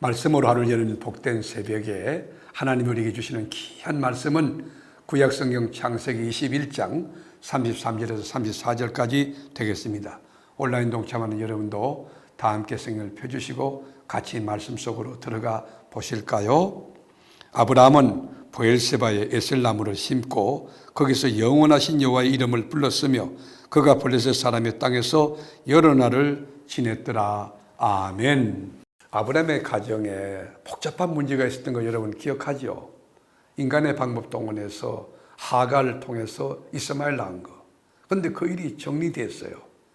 말씀으로 하루를 여는 복된 새벽에 하나님 우리에게 주시는 귀한 말씀은 구약성경 창세기 21장 33절에서 34절까지 되겠습니다. 온라인 동참하는 여러분도 다 함께 성경을 펴주시고 같이 말씀 속으로 들어가 보실까요? 아브라함은 보엘세바에 에셀나무를 심고 거기서 영원하신 여호와의 이름을 불렀으며 그가 블레셋 사람의 땅에서 여러 날을 지냈더라. 아멘. 아브라함의 가정에 복잡한 문제가 있었던 거 여러분 기억하죠? 인간의 방법 동원해서 하가를 통해서 이스마엘 낳은 거. 근데 그 일이 정리됐어요.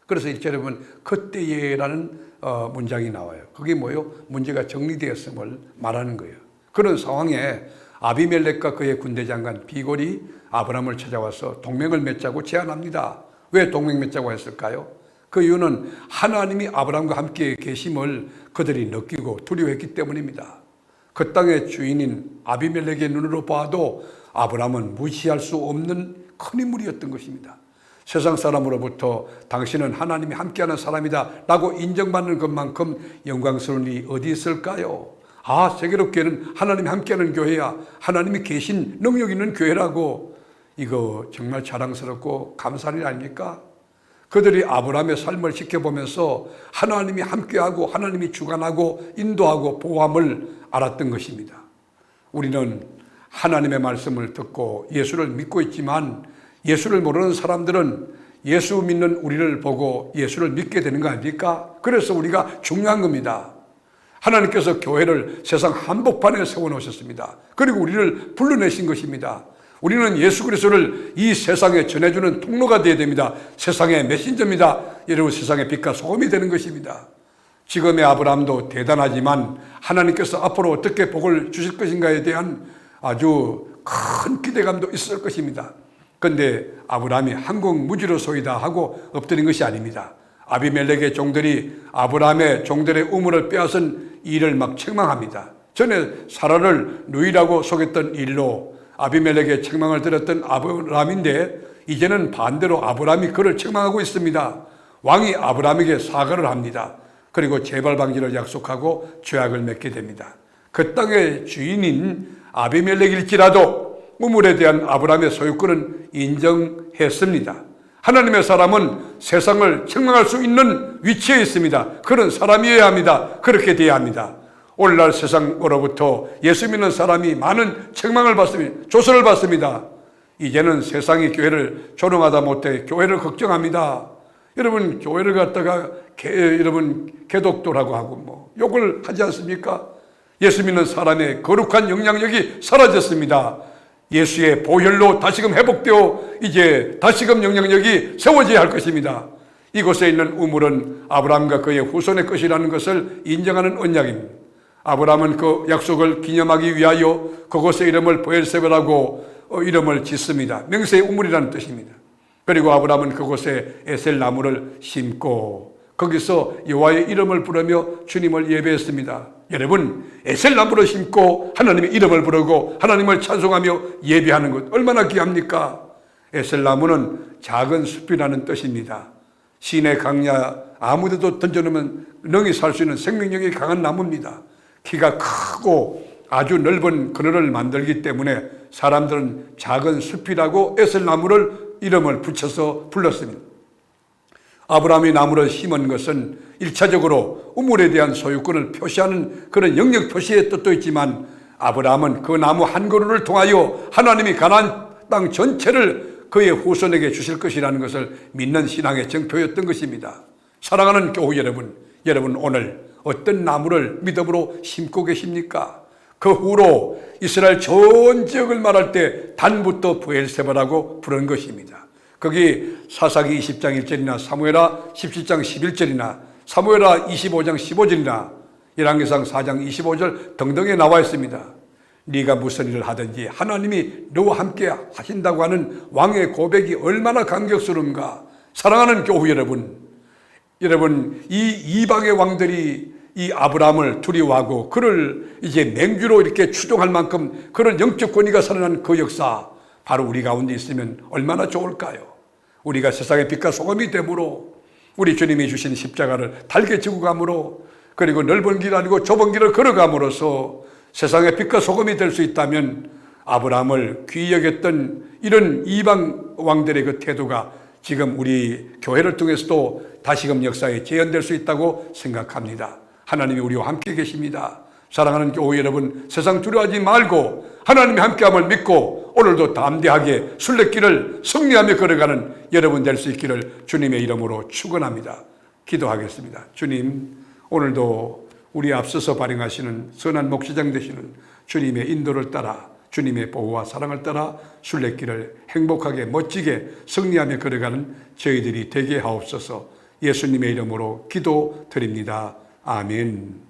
그래서 일절 여러분 그때에라는 어, 문장이 나와요. 그게 뭐요? 문제가 정리되었음을 말하는 거예요. 그런 상황에 아비멜렉과 그의 군대 장관 비골이 아브라함을 찾아와서 동맹을 맺자고 제안합니다. 왜 동맹 맺자고 했을까요? 그 이유는 하나님이 아브라함과 함께 계심을 그들이 느끼고 두려워했기 때문입니다. 그 땅의 주인인 아비멜렉의 눈으로 봐도 아브라함은 무시할 수 없는 큰 인물이었던 것입니다. 세상 사람으로부터 당신은 하나님이 함께하는 사람이다 라고 인정받는 것만큼 영광스러운 일이 어디 있을까요? 아, 세계로 교회는 하나님이 함께하는 교회야. 하나님이 계신 능력 있는 교회라고. 이거 정말 자랑스럽고 감사한 일 아닙니까? 그들이 아브라함의 삶을 지켜보면서 하나님이 함께하고 하나님이 주관하고 인도하고 보호함을 알았던 것입니다. 우리는 하나님의 말씀을 듣고 예수를 믿고 있지만 예수를 모르는 사람들은 예수 믿는 우리를 보고 예수를 믿게 되는 거 아닙니까? 그래서 우리가 중요한 겁니다. 하나님께서 교회를 세상 한복판에 세워놓으셨습니다. 그리고 우리를 불러내신 것입니다. 우리는 예수 그리스도를 이 세상에 전해주는 통로가 되어야 됩니다. 세상의 메신저입니다. 여러분 세상의 빛과 소금이 되는 것입니다. 지금의 아브라함도 대단하지만 하나님께서 앞으로 어떻게 복을 주실 것인가에 대한 아주 큰 기대감도 있을 것입니다. 그런데 아브라함이 항공무지로 소이다 하고 엎드린 것이 아닙니다. 아비멜렉의 종들이 아브라함의 종들의 우물을 빼앗은 일을 막 책망합니다. 전에 사라를 누이라고 속였던 일로 아비멜렉의 책망을 들었던 아브라함인데 이제는 반대로 아브라함이 그를 책망하고 있습니다. 왕이 아브라함에게 사과를 합니다. 그리고 재발 방지를 약속하고 죄악을 맺게 됩니다. 그 땅의 주인인 아비멜렉일지라도 우물에 대한 아브라함의 소유권은 인정했습니다. 하나님의 사람은 세상을 책망할 수 있는 위치에 있습니다. 그런 사람이어야 합니다. 그렇게 돼야 합니다. 오늘날 세상으로부터 예수 믿는 사람이 많은 책망을 받습니다. 조선을 받습니다. 이제는 세상이 교회를 조롱하다 못해 교회를 걱정합니다. 여러분 교회를 갖다가 개, 여러분 개독도라고 하고 뭐 욕을 하지 않습니까? 예수 믿는 사람의 거룩한 영향력이 사라졌습니다. 예수의 보혈로 다시금 회복되어 이제 다시금 영향력이 세워져야 할 것입니다. 이곳에 있는 우물은 아브라함과 그의 후손의 것이라는 것을 인정하는 언약입니다. 아브라함은 그 약속을 기념하기 위하여 그곳의 이름을 보엘세베라고 어, 이름을 짓습니다. 명세의 우물이라는 뜻입니다. 그리고 아브라함은 그곳에 에셀 나무를 심고 거기서 여호와의 이름을 부르며 주님을 예배했습니다. 여러분 에셀 나무를 심고 하나님의 이름을 부르고 하나님을 찬송하며 예배하는 것 얼마나 귀합니까? 에셀 나무는 작은 숲이라는 뜻입니다. 시내 강야 아무데도 던져놓으면 능히 살 수 있는 생명력이 강한 나무입니다. 키가 크고 아주 넓은 그늘을 만들기 때문에 사람들은 작은 숲이라고 에셀나무를 이름을 붙여서 불렀습니다. 아브라함이 나무를 심은 것은 일차적으로 우물에 대한 소유권을 표시하는 그런 영역 표시의 뜻도 있지만 아브라함은 그 나무 한 그루를 통하여 하나님이 가나안 땅 전체를 그의 후손에게 주실 것이라는 것을 믿는 신앙의 정표였던 것입니다. 사랑하는 교우 여러분, 여러분 오늘 어떤 나무를 믿음으로 심고 계십니까? 그 후로 이스라엘 전 지역을 말할 때 단부터 부엘세바라고 부른 것입니다. 거기 사사기 20장 1절이나 사무엘하 17장 11절이나 사무엘하 25장 15절이나 열왕기상 4장 25절 등등에 나와 있습니다. 네가 무슨 일을 하든지 하나님이 너와 함께 하신다고 하는 왕의 고백이 얼마나 감격스러운가. 사랑하는 교우 여러분, 여러분 이 이방의 왕들이 이 아브라함을 두려워하고 그를 이제 맹주로 이렇게 추종할 만큼 그런 영적 권위가 살아난 그 역사 바로 우리 가운데 있으면 얼마나 좋을까요? 우리가 세상의 빛과 소금이 되므로 우리 주님이 주신 십자가를 달게 지고 감으로 그리고 넓은 길 아니고 좁은 길을 걸어감으로써 세상의 빛과 소금이 될 수 있다면 아브라함을 귀히 여겼던 이런 이방 왕들의 그 태도가 지금 우리 교회를 통해서도 다시금 역사에 재현될 수 있다고 생각합니다. 하나님이 우리와 함께 계십니다. 사랑하는 교회 여러분, 세상 두려워하지 말고 하나님이 함께함을 믿고 오늘도 담대하게 순례길을 승리하며 걸어가는 여러분 될 수 있기를 주님의 이름으로 축원합니다. 기도하겠습니다. 주님, 오늘도 우리 앞서서 발행하시는 선한 목시장 되시는 주님의 인도를 따라 주님의 보호와 사랑을 따라 순례길을 행복하게 멋지게 승리하며 걸어가는 저희들이 되게 하옵소서 예수님의 이름으로 기도 드립니다. 아멘.